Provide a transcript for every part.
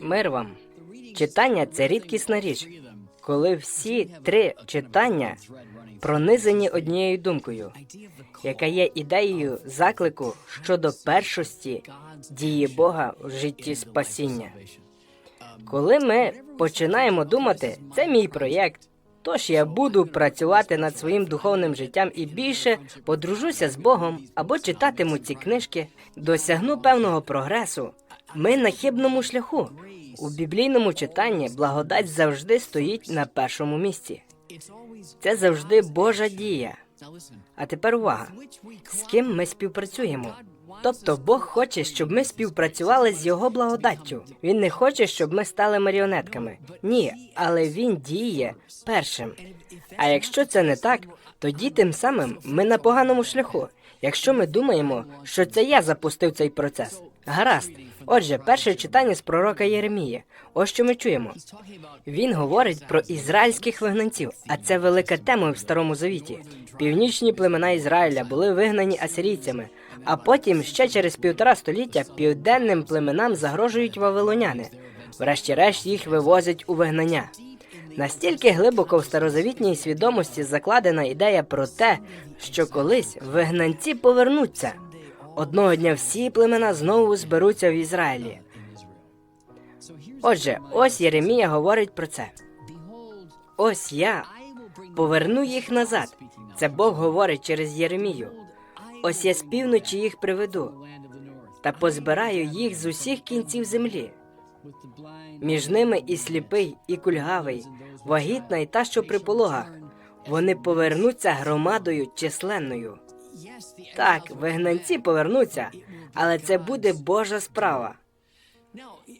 Мир вам. Читання це рідкісна річ, коли всі три читання пронизані однією думкою, яка є ідеєю заклику щодо першості дії Бога в житті спасіння. Коли ми починаємо думати, це мій проєкт, тож я буду працювати над своїм духовним життям і більше подружуся з Богом або читатиму ці книжки, досягну певного прогресу. Ми на хибному шляху. У біблійному читанні благодать завжди стоїть на першому місці. Це завжди Божа дія. А тепер увага. З ким ми співпрацюємо? Тобто Бог хоче, щоб ми співпрацювали з його благодаттю. Він не хоче, щоб ми стали маріонетками. Ні, але він діє першим. А якщо це не так, тоді тим самим ми на поганому шляху. Якщо ми думаємо, що це я запустив цей процес. Гаразд. Отже, перше читання з пророка Єремії. Ось що ми чуємо. Він говорить про ізраїльських вигнанців, а це велика тема в Старому Завіті. Північні племена Ізраїля були вигнані асирійцями, а потім ще через півтора століття південним племенам загрожують вавилоняни. Врешті-решт їх вивозять у вигнання. Настільки глибоко в старозавітній свідомості закладена ідея про те, що колись вигнанці повернуться. Одного дня всі племена знову зберуться в Ізраїлі. Отже, ось Єремія говорить про це. Ось я поверну їх назад. Це Бог говорить через Єремію. Ось я з півночі їх приведу та позбираю їх з усіх кінців землі. Між ними і сліпий, і кульгавий, вагітна і та, що при пологах. Вони повернуться громадою численною. Так, вигнанці повернуться, але це буде Божа справа.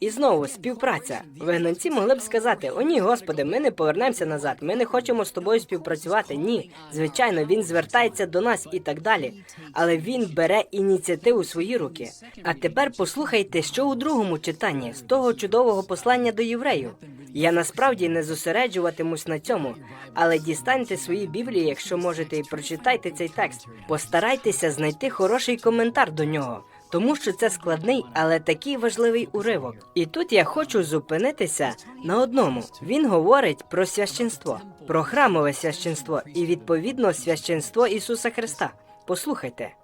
І знову співпраця. Вигнанці могли б сказати: О, ні, господи, ми не повернемося назад. Ми не хочемо з тобою співпрацювати. Ні, звичайно, він звертається до нас і так далі. Але він бере ініціативу у свої руки. А тепер послухайте, що у другому читанні з того чудового послання до євреїв. Я насправді не зосереджуватимусь на цьому, але дістаньте свої біблії, якщо можете, і прочитайте цей текст. Постарайтеся знайти хороший коментар до нього тому що це складний, але такий важливий уривок. І тут я хочу зупинитися на одному. Він говорить про священство, про храмове священство і відповідно священство Ісуса Христа. Послухайте.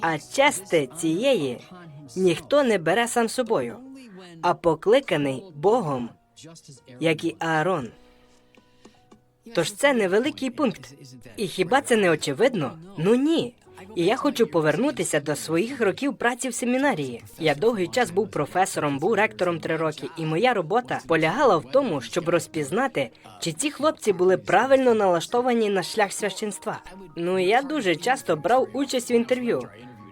А чести цієї ніхто не бере сам собою, а покликаний Богом, як і Аарон. Тож це невеликий пункт. І хіба це не очевидно? Ну ні. І я хочу повернутися до своїх років праці в семінарії. Я довгий час був професором, був ректором три роки, і моя робота полягала в тому, щоб розпізнати, чи ці хлопці були правильно налаштовані на шлях священства. Ну я дуже часто брав участь в інтерв'ю.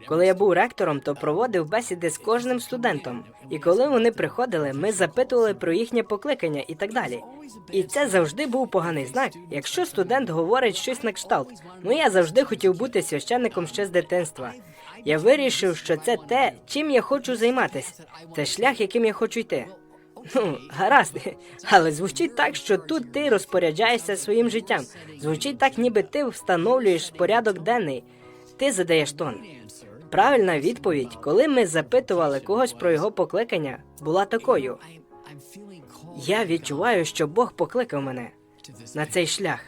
Коли я був ректором, то проводив бесіди з кожним студентом. І коли вони приходили, ми запитували про їхнє покликання і так далі. І це завжди був поганий знак. Якщо студент говорить щось на кшталт, ну я завжди хотів бути священником ще з дитинства. Я вирішив, що це те, чим я хочу займатися. Це шлях, яким я хочу йти. Ну, гаразд, але звучить так, що тут ти розпоряджаєшся своїм життям. Звучить так, ніби ти встановлюєш порядок денний. Ти задаєш тон. Правильна відповідь, коли ми запитували когось про його покликання, була такою: я відчуваю, що Бог покликав мене на цей шлях.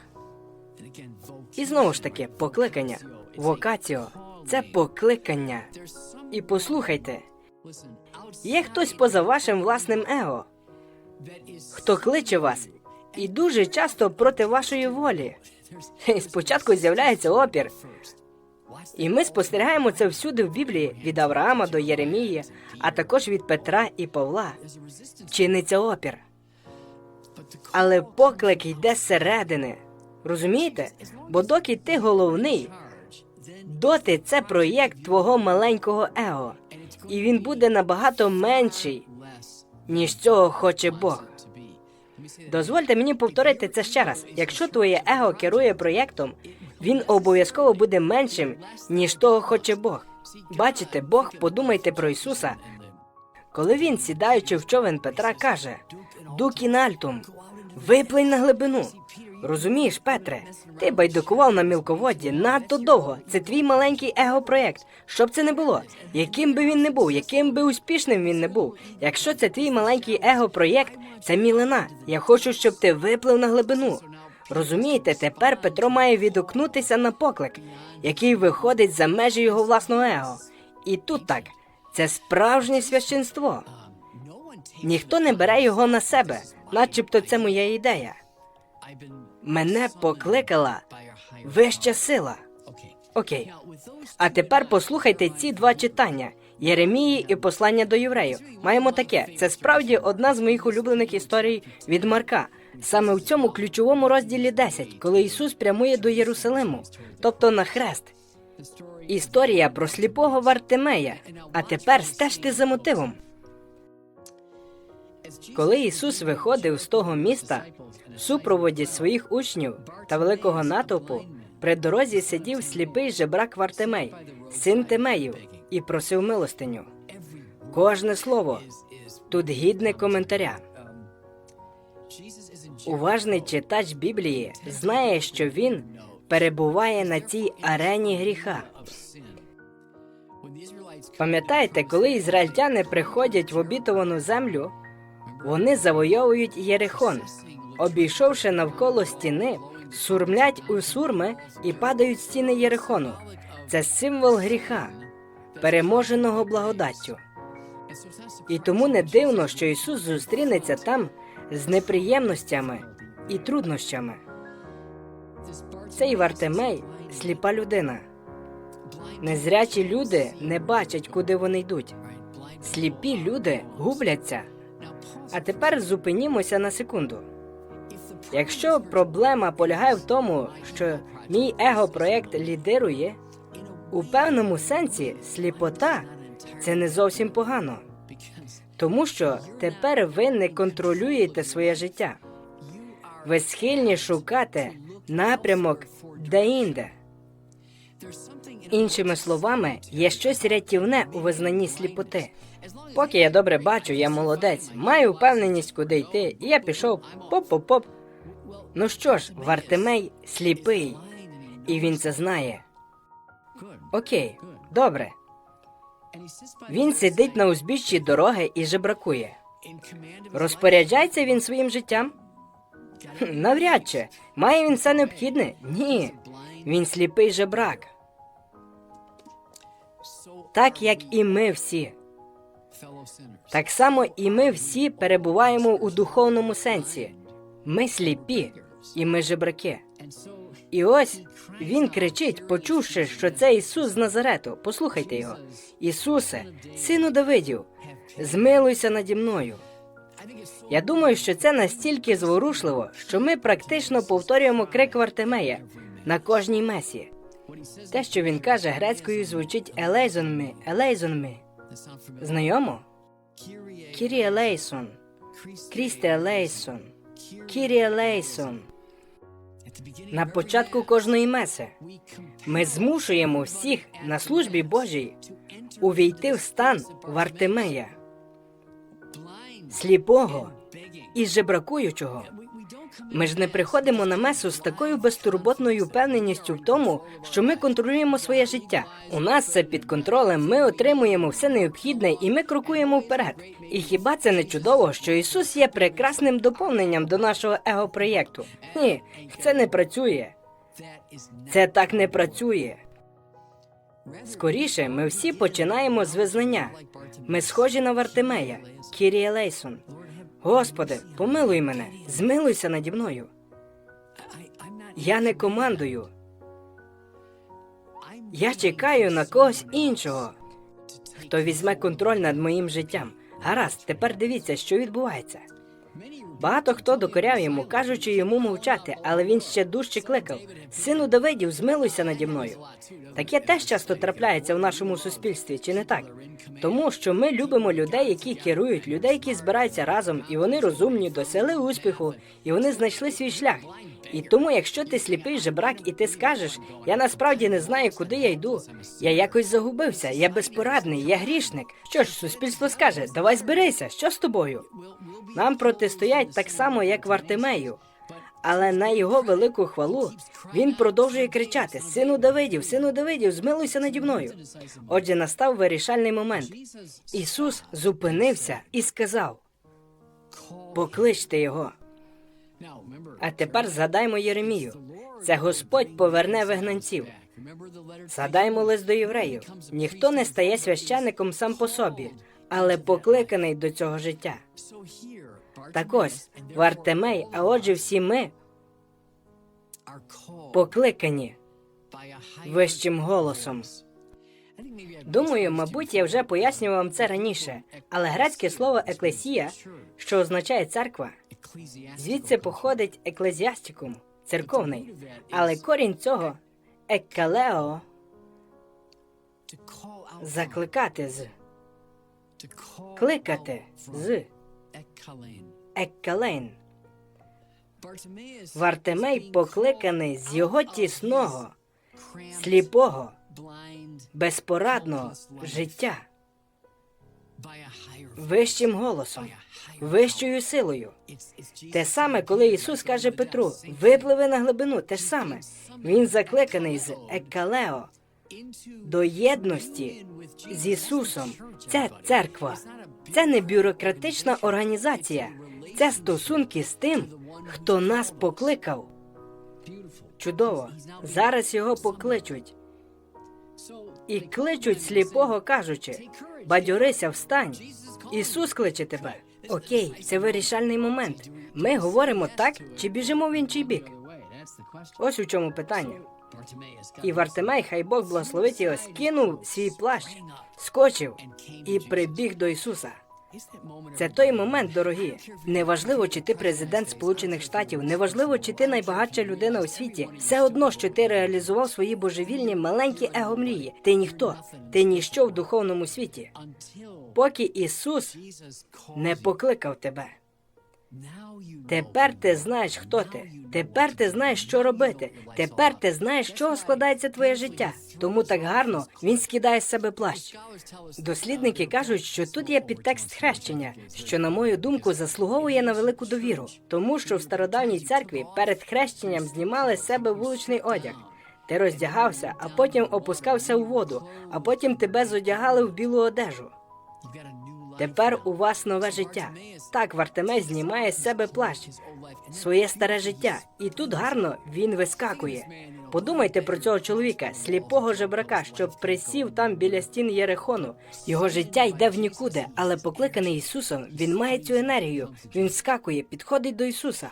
І знову ж таки, покликання, вокаціо це покликання. І послухайте, є хтось поза вашим власним его, хто кличе вас, і дуже часто проти вашої волі. Спочатку з'являється опір. І ми спостерігаємо це всюди в Біблії від Авраама до Єремії, а також від Петра і Павла. Чиниться опір. Але поклик йде зсередини. Розумієте? Бо доки ти головний, доти це проєкт твого маленького его, і він буде набагато менший, ніж цього хоче Бог. Дозвольте мені повторити це ще раз. Якщо твоє его керує проєктом, він обов'язково буде меншим, ніж того хоче Бог. Бачите, Бог, подумайте про Ісуса. Коли він, сідаючи в човен Петра, каже: Дукінальтум, виплинь на глибину. Розумієш, Петре, ти байдикував на мілководді надто довго. Це твій маленький его-проєкт. Щоб це не було, яким би він не був, яким би успішним він не був. Якщо це твій маленький его-проєкт, це мілина. Я хочу, щоб ти виплив на глибину. Розумієте, тепер Петро має відгукнутися на поклик, який виходить за межі його власного его. І тут так, це справжнє священство. Ніхто не бере його на себе, начебто це моя ідея. Мене покликала вища сила. Окей. А тепер послухайте ці два читання Єремії і послання до євреїв. Маємо таке. Це справді одна з моїх улюблених історій від Марка. Саме в цьому ключовому розділі 10, коли Ісус прямує до Єрусалиму, тобто на хрест. Історія про сліпого Вартимея. А тепер стежте за мотивом. Коли Ісус виходив з того міста в супроводі своїх учнів та великого натовпу, при дорозі сидів сліпий жебрак Вартимей, син Тимеїв, і просив милостиню. Кожне слово тут гідне коментаря. Уважний читач Біблії знає, що він перебуває на цій арені гріха. Пам'ятаєте, коли ізраїльтяни приходять в обітовану землю, вони завойовують Єрихон, обійшовши навколо стіни, сурмлять у сурми і падають стіни Єрихону. Це символ гріха, переможеного благодаттю. І тому не дивно, що Ісус зустрінеться там з неприємностями і труднощами. Цей Вартимей сліпа людина. Незрячі люди не бачать, куди вони йдуть. Сліпі люди губляться. А тепер зупинімося на секунду. Якщо проблема полягає в тому, що мій его-проєкт лідирує, у певному сенсі сліпота це не зовсім погано, тому що тепер ви не контролюєте своє життя. Ви схильні шукати напрямок де-інде. Іншими словами, є щось рятівне у визнанні сліпоти. Поки я добре бачу, я молодець, маю впевненість, куди йти, і я пішов поп-поп-поп. Ну що ж, Вартимей сліпий, і він це знає. Окей, добре. Він сидить на узбіччі дороги і жебракує. Розпоряджається він своїм життям? Навряд чи. Має він все необхідне? Ні. Він сліпий жебрак. Так як і ми всі. Так само і ми всі перебуваємо у духовному сенсі. Ми сліпі, і ми жебраки. І ось він кричить, почувши, що це Ісус з Назарету. Послухайте його. Ісусе, сину Давидів, змилуйся наді мною. Я думаю, що це настільки зворушливо, що ми практично повторюємо крик Вартимея на кожній месі. Те, що він каже грецькою, звучить елейзонми, елейзонми. Знайомо? Кірі елейсон, Крісте елейсон, Кірі елейсон. На початку кожної меси ми змушуємо всіх на службі Божій увійти в стан Вартимея, сліпого і жебракуючого. Ми ж не приходимо на месу з такою безтурботною впевненістю в тому, що ми контролюємо своє життя. У нас це під контролем. Ми отримуємо все необхідне і ми крокуємо вперед. І хіба це не чудово, що Ісус є прекрасним доповненням до нашого его-проєкту? Ні, це не працює. Це так не працює. Скоріше, ми всі починаємо з визнання. Ми схожі на Вартимея, Кірія Лейсон. Господи, помилуй мене, змилуйся наді мною. Я не командую. Я чекаю на когось іншого, хто візьме контроль над моїм життям. Гаразд, тепер дивіться, що відбувається. Багато хто докоряв йому, кажучи йому мовчати, але він ще дужче кликав: Сину Давидів, змилуйся наді мною. Таке теж часто трапляється в нашому суспільстві, чи не так? Тому що ми любимо людей, які керують, людей, які збираються разом, і вони розумні, досягли успіху, і вони знайшли свій шлях. І тому, якщо ти сліпий жебрак, і ти скажеш, я насправді не знаю, куди я йду. Я якось загубився, я безпорадний, я грішник. Що ж, суспільство скаже, давай зберися, що з тобою? Нам протистоять так само, як Вартимею. Але на його велику хвалу він продовжує кричати: Сину Давидів, сину Давидів, змилуйся наді мною. Отже, настав вирішальний момент. Ісус зупинився і сказав: Покличте його. А тепер згадаймо Єремію. Це Господь поверне вигнанців. Згадаймо лист до євреїв. Ніхто не стає священником сам по собі, але покликаний до цього життя. Так ось, Вартемей, а отже, всі ми покликані вищим голосом. Думаю, мабуть, я вже пояснював вам це раніше, але грецьке слово еклесія, що означає церква, звідси походить еклезіастикум, церковний, але корінь цього еккалео закликати з кликати з еккалейн. Вартемей покликаний з його тісного, сліпого, безпорадного життя вищим голосом, вищою силою. Те саме, коли Ісус каже Петру: випливи на глибину, те ж саме. Він закликаний з Еккалео до єдності з Ісусом. Це церква, це не бюрократична організація, це стосунки з тим, хто нас покликав. Чудово. Зараз його покличуть і кличуть сліпого, кажучи: бадьорися, встань. Ісус кличе тебе. Окей, це вирішальний момент. Ми говоримо так чи біжимо в інший бік. Ось у чому питання. І Вартимей, хай Бог благословить його, скинув свій плащ, скочив і прибіг до Ісуса. Це той момент, дорогі. Неважливо, чи ти президент Сполучених Штатів, неважливо, чи ти найбагатша людина у світі. Все одно, що ти реалізував свої божевільні маленькі его мрії. Ти ніхто, ти ніщо в духовному світі. Поки Ісус не покликав тебе. Тепер ти знаєш, хто ти. Тепер ти знаєш, що робити. Тепер ти знаєш, з чого складається твоє життя. Тому так гарно він скидає з себе плащ. Дослідники кажуть, що тут є підтекст хрещення, що, на мою думку, заслуговує на велику довіру, тому що в стародавній церкві перед хрещенням знімали з себе вуличний одяг. Ти роздягався, а потім опускався у воду, а потім тебе зодягали в білу одежу. Тепер у вас нове життя. Так, Вартемей знімає з себе плащ, своє старе життя, і тут гарно він вискакує. Подумайте про цього чоловіка, сліпого жебрака, що присів там біля стін Єрихону. Його життя йде в нікуди, але покликаний Ісусом, він має цю енергію. Він скакує, підходить до Ісуса.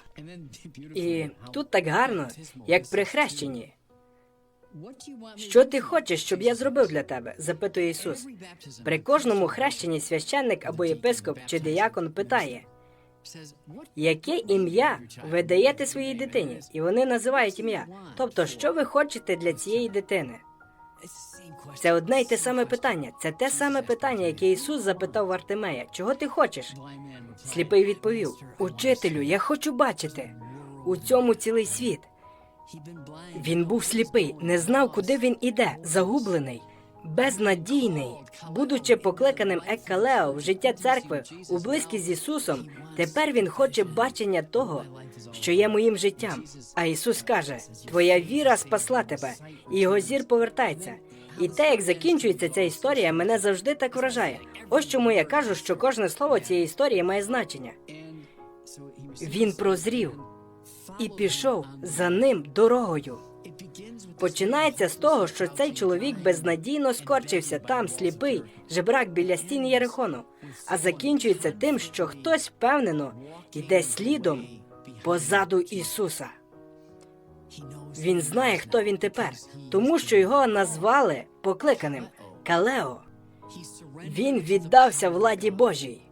І тут так гарно, як при хрещенні. Що ти хочеш, щоб я зробив для тебе? запитує Ісус. При кожному хрещенні священник або єпископ чи диякон питає, яке ім'я ви даєте своїй дитині? І вони називають ім'я. Тобто, що ви хочете для цієї дитини? Це одне й те саме питання. Це те саме питання, яке Ісус запитав Вартимея. Чого ти хочеш? Сліпий відповів: Учителю, я хочу бачити у цьому цілий світ. Він був сліпий, не знав, куди він іде, загублений, безнадійний. Будучи покликаним Еккалео в життя церкви у близькість з Ісусом, тепер він хоче бачення того, що є моїм життям. А Ісус каже: Твоя віра спасла тебе, і його зір повертається. І те, як закінчується ця історія, мене завжди так вражає. Ось чому я кажу, що кожне слово цієї історії має значення. Він прозрів і пішов за ним дорогою. Починається з того, що цей чоловік безнадійно скорчився там, сліпий, жебрак біля стін Єрихону, а закінчується тим, що хтось впевнено йде слідом позаду Ісуса. Він знає, хто він тепер, тому що його назвали покликаним Калео. Він віддався владі Божій.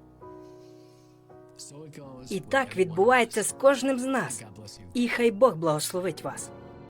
І так відбувається з кожним з нас. І хай Бог благословить вас.